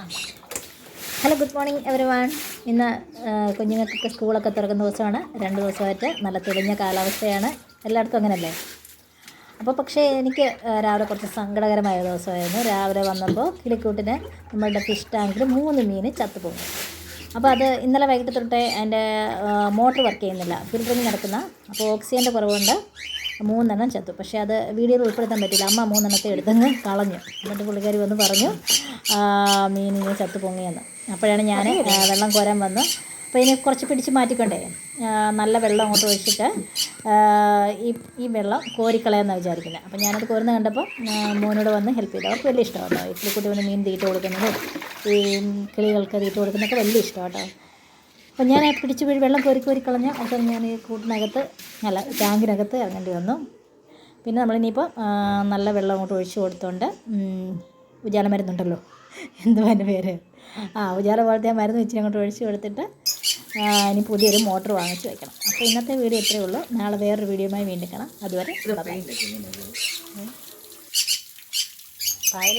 Hello good morning everyone ഇന്ന് കുഞ്ഞുങ്ങൾക്കൊക്കെ സ്കൂളൊക്കെ തുറക്കുന്ന ദിവസമാണ്. രണ്ട് ദിവസമായിട്ട് നല്ല തെളിഞ്ഞ കാലാവസ്ഥയാണ്. എല്ലായിടത്തും അങ്ങനല്ലേ? അപ്പോൾ പക്ഷേ എനിക്ക് രാവിലെ കുറച്ച് സങ്കടകരമായ ദിവസമായിരുന്നു. രാവിലെ വന്നപ്പോൾ കിളിക്കൂട്ടിന് നമ്മളുടെ ഫിഷ് ടാങ്കിൽ മൂന്ന് മീൻ ചത്തുപോകും അപ്പോൾ അത് ഇന്നലെ വൈകിട്ട് തൊട്ടേ അതിന്റെ മോട്ടർ വർക്ക് ചെയ്യുന്നില്ല. ഫിൽറ്ററിങ് നടക്കുന്ന. അപ്പോൾ ഓക്സിജന്റെ കുറവുണ്ട് മൂന്നെണ്ണം ചത്തു. പക്ഷേ അത് വീഡിയോയിൽ ഉൾപ്പെടുത്താൻ പറ്റില്ല. അമ്മ മൂന്നെണ്ണത്തെ എടുത്തങ്ങ് കളഞ്ഞു. എന്നിട്ട് പുള്ളിക്കാരി വന്ന് പറഞ്ഞു മീൻ ചത്തു പൊങ്ങിയെന്ന്. അപ്പോഴാണ് ഞാൻ വെള്ളം കോരാൻ വന്ന് അപ്പോൾ ഇതിനെ കുറച്ച് പിടിച്ച് മാറ്റിക്കൊണ്ടേ. നല്ല വെള്ളം അങ്ങോട്ട് ഒഴിച്ചിട്ട് ഈ ഈ വെള്ളം കോരിക്കളയാമെന്നാണ് വിചാരിക്കുന്നത് അപ്പോൾ ഞാനത് കോരുന്ന കണ്ടപ്പോൾ മോനോട് വന്ന് ഹെൽപ്പ് ചെയ്തു. അവർക്ക് വലിയ ഇഷ്ടമാണ് കേട്ടോ ഈ കുട്ടി വന്ന് മീൻ തീറ്റ കൊടുക്കുന്നതും ഈ കിളികൾക്ക് തീറ്റ കൊടുക്കുന്നതൊക്കെ വലിയ ഇഷ്ടമാണ് കേട്ടോ അപ്പോൾ ഞാൻ പിടിച്ച് വീഴ് വെള്ളം കോരി കോരി കളഞ്ഞ് അപ്പം ഞാൻ ഈ കൂട്ടിനകത്ത് അല്ല ടാങ്കിനകത്ത് ഇറങ്ങേണ്ടി വന്നു. പിന്നെ നമ്മളിനിയിപ്പോൾ നല്ല വെള്ളം അങ്ങോട്ട് ഒഴിച്ചു കൊടുത്തോണ്ട് ഉജാല മരുന്നുണ്ടല്ലോ. എന്തുവാ എന്റെ പേര്? ആ ഉജാല പോലത്തെ ആ മരുന്ന് വെച്ച് അങ്ങോട്ട് ഒഴിച്ചു കൊടുത്തിട്ട് ഇനി പുതിയൊരു മോട്ടോർ വാങ്ങിച്ച് വയ്ക്കണം അപ്പോൾ ഇന്നത്തെ വീഡിയോ ഇത്രയേ ഉള്ളൂ. നാളെ വേറൊരു വീഡിയോയുമായി വീണ്ടും കാണാം. അതുവരെ. പായൽ